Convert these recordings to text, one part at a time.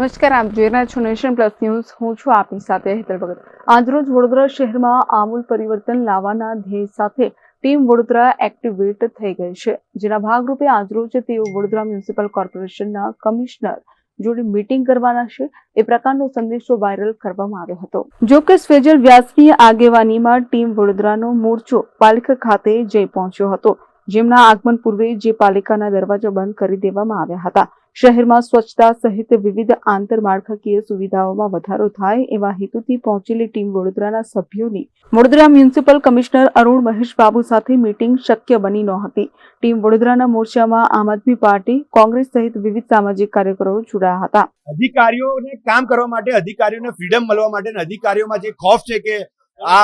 નમસ્કાર, આપ જોઈ રહ્યા છો નેશન પ્લસ ન્યૂઝ. હું છું આપની સાથે હેતલ ભગત. આજરોજ વડોદરા શહેરમાં આમૂલ પરિવર્તન લાવવાના ધ્યેય સાથે ટીમ વડોદરા એક્ટિવેટ થઈ ગઈ છે. જેના ભાગરૂપે આજરોજ તેઓ વડોદરા મ્યુનિસિપલ કોર્પોરેશનના કમિશનર જોડે મીટિંગ કરવાના છે. એ પ્રકારનો સંદેશો વાયરલ કરવામાં આવ્યો હતો. જો કે સ્વેજલ વ્યાસની આગેવાનીમાં ટીમ વડોદરાનો મોરચો પાલિકા ખાતે જઈ પહોંચ્યો હતો. જેમના આગમન પૂર્વે જે પાલિકાના દરવાજા બંધ કરી દેવામાં આવ્યા હતા. શહેરમાં સ્વચ્છતા સહિત વિવિધ આંતરમાળખાકીય સુવિધાઓમાં વધારો થાય એવા હેતુથી પહોંચેલી ટીમ વડોદરાના સભ્યોની વડોદરા મ્યુનિસિપલ કમિશનર અરુણ મહેશ બાબુ સાથે મીટિંગ શક્ય બની નહોતી. ટીમ વડોદરાના મોરચામાં આમ આદમી પાર્ટી, કોંગ્રેસ સહિત વિવિધ સામાજિક કાર્યકરો જોડાયા હતા. અધિકારીઓને કામ કરવા માટે, અધિકારીઓને ફ્રીડમ મળવા માટે અધિકારીઓમાં જે ખોફ છે કે આ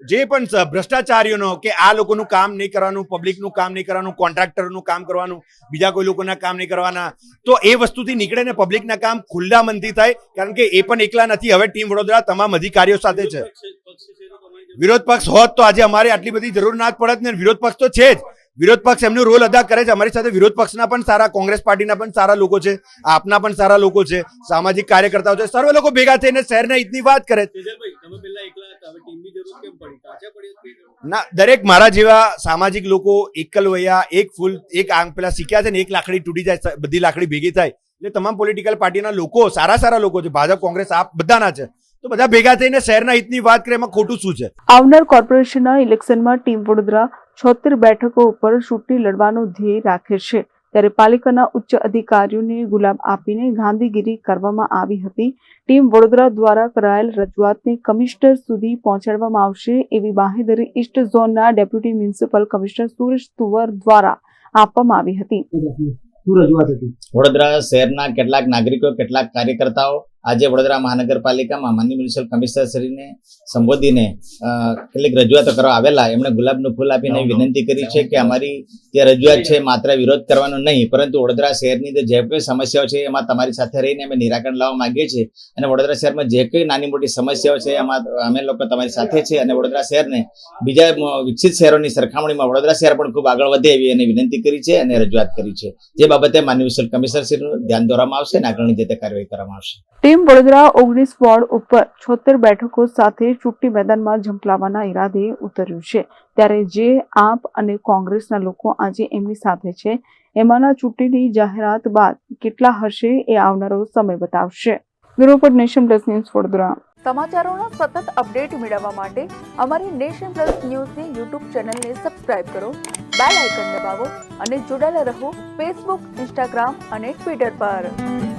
જે પણ ભ્રષ્ટાચારીઓનો કે આ લોકોનું કામ નહીં કરવાનું પબ્લિકનું કામ નહીં કરવાનું કોન્ટ્રાક્ટરનું કામ કરવાનું, બીજા કોઈ લોકોના કામ નહીં કરવાના, તો એ વસ્તુથી નીકળે ને પબ્લિકના કામ ખુલ્લા મનથી થાય, કારણ કે એ પણ એકલા નથી. હવે ટીમ વડોદરા તમામ અધિકારીઓ સાથે છે. વિરોધ પક્ષ હોત તો આજે અમારે આટલી બધી જરૂર ના જ પડત ને વિરોધ પક્ષ તો છે જ. વિરોધ પક્ષ એમનો રોલ અદા કરે છે. અમારી સાથે વિરોધ પક્ષના પણ સારા, કોંગ્રેસ પાર્ટીના પણ સારા લોકો છે. આપના પણ સારા લોકો છે. સામાજિક કાર્યકર્તાઓ છે. સર્વ લોકો ભેગા થઈને શહેરના હિતની વાત કરે છે. ના દરેક મારા જેવા સામાજિક લોકો એકલ વયા એક ફૂલ એક આંગ પેલા શીખ્યા છે ને એક લાકડી તૂટી જાય બધી લાકડી ભેગી થાય. એટલે તમામ પોલિટિકલ પાર્ટીના લોકો સારા સારા લોકો છે ભાજપ કોંગ્રેસ આપ બધાના છે. તો બધા ભેગા થઈને શહેરના હિતની વાત કરે એમાં ખોટું શું છે? આવનાર કોર્પોરેશનના ઇલેક્શનમાં ટીમ વડોદરા છોતેર બેઠકો ઉપર ચૂંટણી લડવાનો ધ્યેય રાખે છે. ત્યારે પાલિકાના ઉચ્ચ અધિકારીઓને ગુલાબ આપીને ગાંધીગીરી કરવામાં આવી હતી. ટીમ વડોદરા દ્વારા કરાયેલ રજૂઆતને કમિશનર સુધી પહોંચાડવામાં આવશે એવી બાંહેધરી ઈસ્ટ ઝોનના deputy municipal commissioner Suresh Tuvar દ્વારા આપવામાં આવી હતી. હતી? વડોદરા શહેરના કેટલાક નાગરિકો કેટલાક કાર્યકર્તાઓ આજે વડોદરા મહાનગરપાલિકામાં માનનીય મ્યુનિસિપલ કમિશનરશ્રીને સંબોધીને કેટલીક રજૂઆતો કરવા આવેલા. એમણે ગુલાબનું ફૂલ આપીને વિનંતી કરી છે કે અમારી જે રજૂઆત છે માત્ર વિરોધ કરવાનો નહીં પરંતુ વડોદરા શહેરની જે જે કોઈ સમસ્યાઓ છે એમાં તમારી સાથે રહીને અમે નિરાકરણ લાવવા માંગીએ છીએ. અને વડોદરા શહેરમાં જે કંઈ નાની મોટી સમસ્યાઓ છે એમાં અમે લોકો તમારી સાથે છે અને વડોદરા શહેરને બીજા વિકસિત શહેરોની સરખામણીમાં વડોદરા શહેર પણ ખૂબ આગળ વધે એવી એને વિનંતી કરી છે અને રજૂઆત કરી છે. જે બાબતે માનનીય મ્યુનિસિપલ કમિશનર શ્રીનું ધ્યાન દોરવામાં આવશે અને આગળની જે તે કાર્યવાહી કરવામાં આવશે. ટીમ વડોદરા ઓગણીસ વોર્ડ ઉપર છોતેર બેઠકો સાથે ચૂંટણી મેદાનમાં ઝંપલાવવાના ઈરાદે ઉતર્યું છે. ત્યારે જે આપ અને કોંગ્રેસના લોકો આજે એમની સાથે છે, એમાંના ચૂંટણીની જાહેરાત બાદ કેટલા હશે એ આવનારો સમય બતાવશે. Bureau nation plus news Vadodara. સમાચારોના સતત અપડેટ મેળવવા માટે અમારી નેશન પ્લસ ન્યૂઝની યુટ્યુબ ચેનલને સબસ્ક્રાઇબ કરો, બેલ આઇકન દબાવો અને જોડાયેલા રહો ફેસબુક, ઇન્સ્ટાગ્રામ અને ટ્વિટર પર.